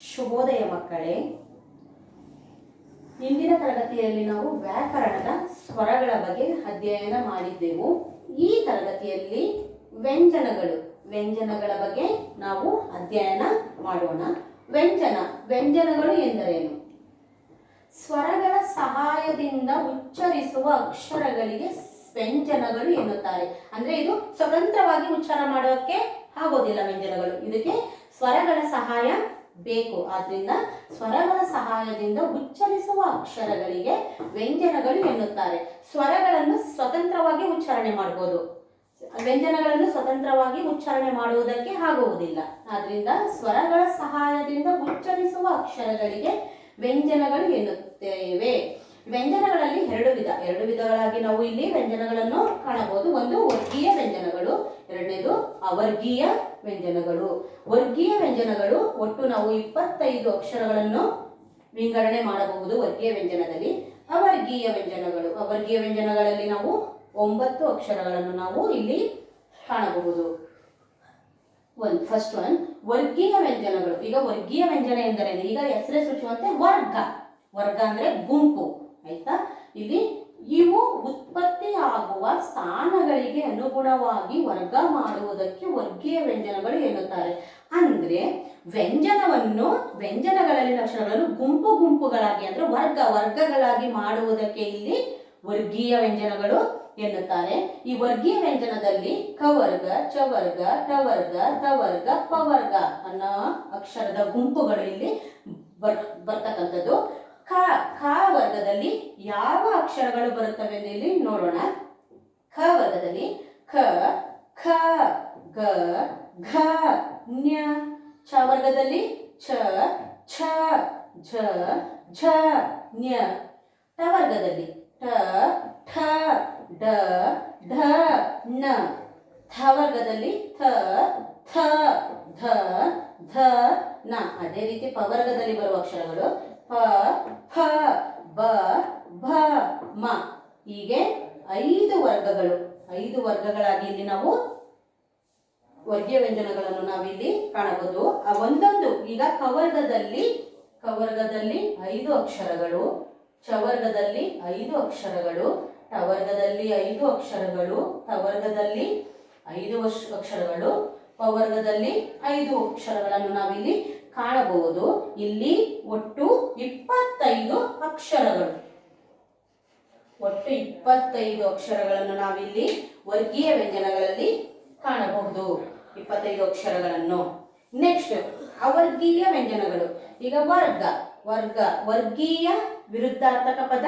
ಶುಭೋದಯ ಮಕ್ಕಳೇ, ಇಂದಿನ ತರಗತಿಯಲ್ಲಿ ನಾವು ವ್ಯಾಕರಣದ ಸ್ವರಗಳ ಬಗ್ಗೆ ಅಧ್ಯಯನ ಮಾಡಿದ್ದೆವು. ಈ ತರಗತಿಯಲ್ಲಿ ವ್ಯಂಜನಗಳು, ವ್ಯಂಜನಗಳ ಬಗ್ಗೆ ನಾವು ಅಧ್ಯಯನ ಮಾಡೋಣ. ವ್ಯಂಜನ, ವ್ಯಂಜನಗಳು ಎಂದರೇನು? ಸ್ವರಗಳ ಸಹಾಯದಿಂದ ಉಚ್ಚರಿಸುವ ಅಕ್ಷರಗಳಿಗೆ ವ್ಯಂಜನಗಳು ಎನ್ನುತ್ತಾರೆ. ಅಂದ್ರೆ ಇದು ಸ್ವತಂತ್ರವಾಗಿ ಉಚ್ಚಾರ ಮಾಡೋಕೆ ಆಗೋದಿಲ್ಲ ವ್ಯಂಜನಗಳು. ಇದಕ್ಕೆ ಸ್ವರಗಳ ಸಹಾಯ ಬೇಕು. ಆದ್ದರಿಂದ ಸ್ವರಗಳ ಸಹಾಯದಿಂದ ಉಚ್ಚರಿಸುವ ಅಕ್ಷರಗಳಿಗೆ ವ್ಯಂಜನಗಳು ಎನ್ನುತ್ತಾರೆ. ಸ್ವರಗಳನ್ನು ಸ್ವತಂತ್ರವಾಗಿ ಉಚ್ಚಾರಣೆ ಮಾಡಬಹುದು ವ್ಯಂಜನಗಳನ್ನು ಸ್ವತಂತ್ರವಾಗಿ ಉಚ್ಚಾರಣೆ ಮಾಡುವುದಕ್ಕೆ ಆಗುವುದಿಲ್ಲ. ಆದ್ರಿಂದ ಸ್ವರಗಳ ಸಹಾಯದಿಂದ ಉಚ್ಚರಿಸುವ ಅಕ್ಷರಗಳಿಗೆ ವ್ಯಂಜನಗಳು ಎನ್ನುತ್ತೇವೆ. ವ್ಯಂಜನಗಳಲ್ಲಿ ಎರಡು ವಿಧ. ಎರಡು ವಿಧಗಳಾಗಿ ನಾವು ಇಲ್ಲಿ ವ್ಯಂಜನಗಳನ್ನು ಕಾಣಬಹುದು. ಒಂದು ವರ್ಗೀಯ ವ್ಯಂಜನಗಳು, ಎರಡನೇದು ಅವರ್ಗೀಯ ವ್ಯಂಜನಗಳು. ವರ್ಗೀಯ ವ್ಯಂಜನಗಳು ಒಟ್ಟು ನಾವು ಇಪ್ಪತ್ತೈದು ಅಕ್ಷರಗಳನ್ನು ವಿಂಗಡಣೆ ಮಾಡಬಹುದು ವರ್ಗೀಯ ವ್ಯಂಜನದಲ್ಲಿ. ಅವರ್ಗೀಯ ವ್ಯಂಜನಗಳು. ಅವರ್ಗೀಯ ವ್ಯಂಜನಗಳಲ್ಲಿ ನಾವು ಒಂಬತ್ತು ಅಕ್ಷರಗಳನ್ನು ನಾವು ಇಲ್ಲಿ ಕಾಣಬಹುದು. ಒನ್ ಫಸ್ಟ್ ಒನ್ ವರ್ಗೀಯ ವ್ಯಂಜನಗಳು. ಈಗ ವರ್ಗೀಯ ವ್ಯಂಜನ ಎಂದರೆ ಈಗ ಹೆಸರೇ ಸೂಚುವಂತೆ ವರ್ಗ. ವರ್ಗ ಅಂದ್ರೆ ಗುಂಪು. ಆಯ್ತಾ? ಇಲ್ಲಿ ಇವು ಉತ್ಪತ್ತಿ ಆಗುವ ಸ್ಥಾನಗಳಿಗೆ ಅನುಗುಣವಾಗಿ ವರ್ಗ ಮಾಡುವುದಕ್ಕೆ ವರ್ಗೀಯ ವ್ಯಂಜನಗಳು ಎನ್ನುತ್ತಾರೆ. ಅಂದ್ರೆ ವ್ಯಂಜನವನ್ನು, ವ್ಯಂಜನಗಳಲ್ಲಿ ಅಕ್ಷರಗಳನ್ನು ಗುಂಪು ಗುಂಪುಗಳಾಗಿ, ಅಂದ್ರೆ ವರ್ಗ ವರ್ಗಗಳಾಗಿ ಮಾಡುವುದಕ್ಕೆ ಇಲ್ಲಿ ವರ್ಗೀಯ ವ್ಯಂಜನಗಳು ಎನ್ನುತ್ತಾರೆ. ಈ ವರ್ಗೀಯ ವ್ಯಂಜನದಲ್ಲಿ ಕವರ್ಗ, ಚವರ್ಗ, ಟವರ್ಗ, ತವರ್ಗ, ಪವರ್ಗ ಅನ್ನೋ ಅಕ್ಷರದ ಗುಂಪುಗಳು ಇಲ್ಲಿ ಬರ್, ಬರ್ತಕ್ಕಂಥದ್ದು. ವರ್ಗದಲ್ಲಿ ಯಾವ ಅಕ್ಷರಗಳು ಬರುತ್ತವೆ ಎಂದು ಇಲ್ಲಿ ನೋಡೋಣ. ಖ ವರ್ಗದಲ್ಲಿ ಖ ಖ ಗ ಘ, ನ್ಯ. ಚ ವರ್ಗದಲ್ಲಿ ಛ ಛ, ಝ ಝ, ನ್ಯ. ಟ ವರ್ಗದಲ್ಲಿ ಟ ಠ ಡ ಢ, ಣ. ಥ ವರ್ಗದಲ್ಲಿ ಥ ಥ, ಧ ಧ, ನ. ಅದೇ ರೀತಿ ಪ ವರ್ಗದಲ್ಲಿ ಬರುವ ಅಕ್ಷರಗಳು. ಪ ಫ ಬ, ಭ, ಮ. ಹೀಗೆ ಐದು ವರ್ಗಗಳು. ಐದು ವರ್ಗಗಳಾಗಿ ಇಲ್ಲಿ ನಾವು ವರ್ಗೀಯ ವ್ಯಂಜನಗಳನ್ನು ನಾವಿಲ್ಲಿ ಕಾಣಬಹುದು. ಆ ಒಂದೊಂದು, ಈಗ ಕವರ್ಗದಲ್ಲಿ ಕವರ್ಗದಲ್ಲಿ ಐದು ಅಕ್ಷರಗಳು, ಚವರ್ಗದಲ್ಲಿ ಐದು ಅಕ್ಷರಗಳು, ಟವರ್ಗದಲ್ಲಿ ಐದು ಅಕ್ಷರಗಳು, ಟವರ್ಗದಲ್ಲಿ ಐದು ಅಕ್ಷರಗಳು, ಪವರ್ಗದಲ್ಲಿ ಐದು ಅಕ್ಷರಗಳನ್ನು ನಾವಿಲ್ಲಿ ಕಾಣಬಹುದು. ಇಲ್ಲಿ ಒಟ್ಟು ಇಪ್ಪತ್ತೈದು ಅಕ್ಷರಗಳು. ಒಟ್ಟು ಇಪ್ಪತ್ತೈದು ಅಕ್ಷರಗಳನ್ನು ನಾವಿಲ್ಲಿ ವರ್ಗೀಯ ವ್ಯಂಜನಗಳಲ್ಲಿ ಕಾಣಬಹುದು. ಇಪ್ಪತ್ತೈದು ಅಕ್ಷರಗಳನ್ನು. ನೆಕ್ಸ್ಟ್ ಅವರ್ಗೀಯ ವ್ಯಂಜನಗಳು. ಈಗ ವರ್ಗ. ವರ್ಗ, ವರ್ಗೀಯ ವಿರುದ್ಧಾರ್ಥಕ ಪದ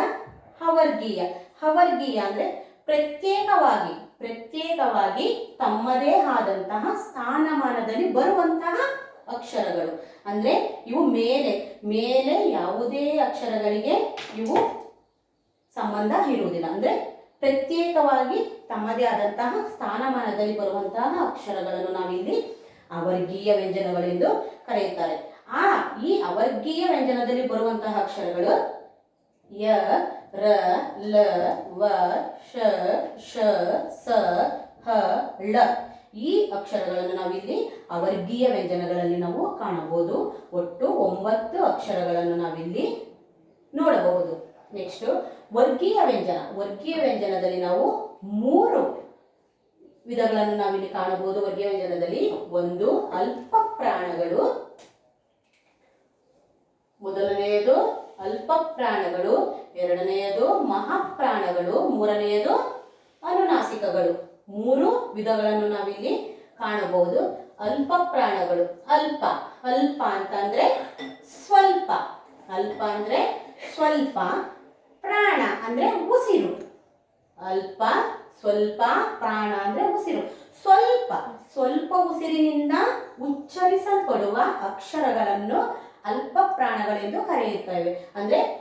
ಅವರ್ಗೀಯ ಅವರ್ಗೀಯ ಅಂದ್ರೆ ಪ್ರತ್ಯೇಕವಾಗಿ ಪ್ರತ್ಯೇಕವಾಗಿ ತಮ್ಮದೇ ಆದಂತಹ ಸ್ಥಾನಮಾನದಲ್ಲಿ ಬರುವಂತಹ ಅಕ್ಷರಗಳು. ಅಂದ್ರೆ ಇವು ಮೇಲೆ ಮೇಲೆ ಯಾವುದೇ ಅಕ್ಷರಗಳಿಗೆ ಇವು ಸಂಬಂಧ ಇರುವುದಿಲ್ಲ. ಅಂದ್ರೆ ಪ್ರತ್ಯೇಕವಾಗಿ ತಮ್ಮದೇ ಆದಂತಹ ಸ್ಥಾನಮಾನದಲ್ಲಿ ಬರುವಂತಹ ಅಕ್ಷರಗಳನ್ನು ನಾವಿಲ್ಲಿ ಅವರ್ಗೀಯ ವ್ಯಂಜನಗಳೆಂದು ಕರೆಯುತ್ತಾರೆ. ಆ, ಈ ಅವರ್ಗೀಯ ವ್ಯಂಜನದಲ್ಲಿ ಬರುವಂತಹ ಅಕ್ಷರಗಳು ಯ, ರ, ಲ, ವ, ಶ ಶ, ಸ, ಹ, ಳ. ಈ ಅಕ್ಷರಗಳನ್ನು ನಾವಿಲ್ಲಿ ಅವರ್ಗೀಯ ವ್ಯಂಜನಗಳಲ್ಲಿ ನಾವು ಕಾಣಬಹುದು. ಒಟ್ಟು ಒಂಬತ್ತು ಅಕ್ಷರಗಳನ್ನು ನಾವಿಲ್ಲಿ ನೋಡಬಹುದು. ನೆಕ್ಸ್ಟ್ ವರ್ಗೀಯ ವ್ಯಂಜನ. ವರ್ಗೀಯ ವ್ಯಂಜನದಲ್ಲಿ ನಾವು ಮೂರು ವಿಧಗಳನ್ನು ನಾವಿಲ್ಲಿ ಕಾಣಬಹುದು. ವರ್ಗೀಯ ವ್ಯಂಜನದಲ್ಲಿ ಒಂದು ಅಲ್ಪ ಪ್ರಾಣಗಳು, ಮೊದಲನೆಯದು ಅಲ್ಪ ಪ್ರಾಣಗಳು, ಎರಡನೆಯದು ಮಹಾಪ್ರಾಣಗಳು ಮೂರನೆಯದು ಅನುನಾಸಿಕಗಳು. ಮೂರು ವಿಧಗಳನ್ನು ನಾವಿಲ್ಲಿ ಕಾಣಬಹುದು. ಅಲ್ಪ ಪ್ರಾಣಗಳು. ಅಲ್ಪ. ಅಲ್ಪ ಅಂತಂದ್ರೆ ಸ್ವಲ್ಪ. ಅಲ್ಪ ಅಂದ್ರೆ ಸ್ವಲ್ಪ. ಪ್ರಾಣ ಅಂದ್ರೆ ಉಸಿರು. ಅಲ್ಪ, ಸ್ವಲ್ಪ, ಪ್ರಾಣ ಅಂದ್ರೆ ಉಸಿರು. ಸ್ವಲ್ಪ. ಸ್ವಲ್ಪ ಉಸಿರಿನಿಂದ ಉಚ್ಚರಿಸಲ್ಪಡುವ ಅಕ್ಷರಗಳನ್ನು ಅಲ್ಪ ಪ್ರಾಣಗಳೆಂದು ಕರೆಯುತ್ತೇವೆ. ಅಂದ್ರೆ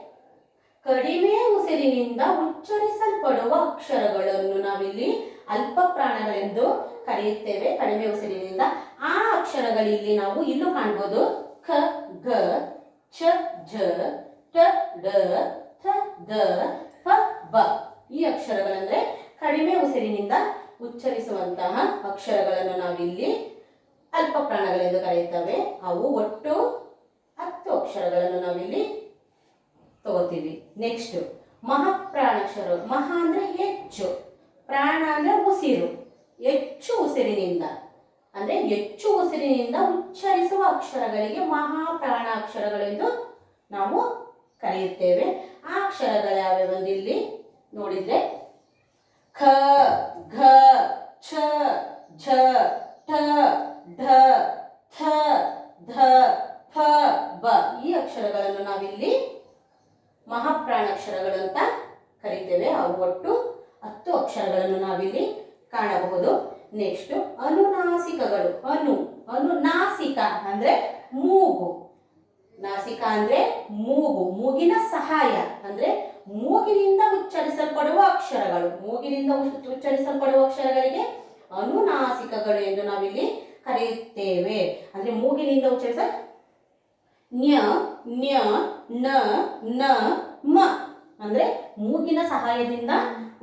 ಕಡಿಮೆ ಉಸಿರಿನಿಂದ ಉಚ್ಚರಿಸಲ್ಪಡುವ ಅಕ್ಷರಗಳನ್ನು ನಾವಿಲ್ಲಿ ಅಲ್ಪ ಪ್ರಾಣಗಳೆಂದು ಕರೆಯುತ್ತೇವೆ ಕಡಿಮೆ ಉಸಿರಿನಿಂದ. ಆ ಅಕ್ಷರಗಳಿಲ್ಲಿ ನಾವು ಇಲ್ಲೂ ಕಾಣ್ಬೋದು. ಕ ಗ ಚ ಝ ಟ ಡ ಥ, ದ, ಪ, ಬ. ಈ ಅಕ್ಷರಗಳಂದ್ರೆ ಕಡಿಮೆ ಉಸಿರಿನಿಂದ ಉಚ್ಚರಿಸುವಂತಹ ಅಕ್ಷರಗಳನ್ನು ನಾವಿಲ್ಲಿ ಅಲ್ಪ ಪ್ರಾಣಗಳೆಂದು ಕರೆಯುತ್ತವೆ. ಅವು ಒಟ್ಟು ಹತ್ತು ಅಕ್ಷರಗಳನ್ನು ನಾವಿಲ್ಲಿ ತಗೋತೀವಿ ನೆಕ್ಸ್ಟ್ ಮಹಾಪ್ರಾಣಾಕ್ಷರ, ಮಹಾ ಅಂದ್ರೆ ಹೆಚ್ಚು. ಪ್ರಾಣ ಅಂದ್ರೆ ಉಸಿರು, ಹೆಚ್ಚು ಉಸಿರಿನಿಂದ, ಅಂದ್ರೆ ಹೆಚ್ಚು ಉಸಿರಿನಿಂದ ಉಚ್ಚರಿಸುವ ಅಕ್ಷರಗಳಿಗೆ ಮಹಾಪ್ರಾಣಾಕ್ಷರಗಳೆಂದು ನಾವು ಕರೆಯುತ್ತೇವೆ. ಆ ಅಕ್ಷರಗಳು ಯಾವ್ಯಾವಂದು ಇಲ್ಲಿ ನೋಡಿದ್ರೆ, ಖ, ಘ, ಛ, ಝ, ಠ, ಢ, ಥ, ಧ, ಫ, ಬ. ಈ ಅಕ್ಷರಗಳನ್ನು ನಾವಿಲ್ಲಿ ಮಹಾಪ್ರಾಣಾಕ್ಷರಗಳು ಅಂತ ಕರಿತೇವೆ. ಅವು ಒಟ್ಟು ಹತ್ತು ಅಕ್ಷರಗಳನ್ನು ನಾವಿಲ್ಲಿ ಕಾಣಬಹುದು. ನೆಕ್ಸ್ಟ್ ಅನುನಾಸಿಕಗಳು. ಅನು, ಅನುನಾಸಿಕ ಅಂದ್ರೆ ಮೂಗು. ನಾಸಿಕ ಅಂದ್ರೆ ಮೂಗು, ಮೂಗಿನ ಸಹಾಯ ಅಂದ್ರೆ ಮೂಗಿನಿಂದ ಉಚ್ಚರಿಸಲ್ಪಡುವ ಅಕ್ಷರಗಳು. ಮೂಗಿನಿಂದ ಉಚ್- ಉಚ್ಚರಿಸಲ್ಪಡುವ ಅಕ್ಷರಗಳಿಗೆ ಅನುನಾಸಿಕಗಳು ಎಂದು ನಾವಿಲ್ಲಿ ಕರೆಯುತ್ತೇವೆ. ಅಂದ್ರೆ ಮೂಗಿನಿಂದ ಉಚ್ಚರಿಸ, ನ್ಯ ನ್ಯ, ನ ನ, ಮ. ಅಂದ್ರೆ ಮೂಗಿನ ಸಹಾಯದಿಂದ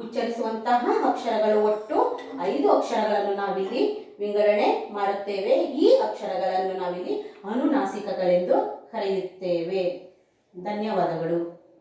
ಉಚ್ಚರಿಸುವಂತಹ ಅಕ್ಷರಗಳು ಒಟ್ಟು ಐದು ಅಕ್ಷರಗಳನ್ನು ನಾವಿಲ್ಲಿ ವಿಂಗಡಣೆ ಮಾಡುತ್ತೇವೆ. ಈ ಅಕ್ಷರಗಳನ್ನು ನಾವಿಲ್ಲಿ ಅನುನಾಸಿಕಗಳೆಂದು ಕರೆಯುತ್ತೇವೆ. ಧನ್ಯವಾದಗಳು.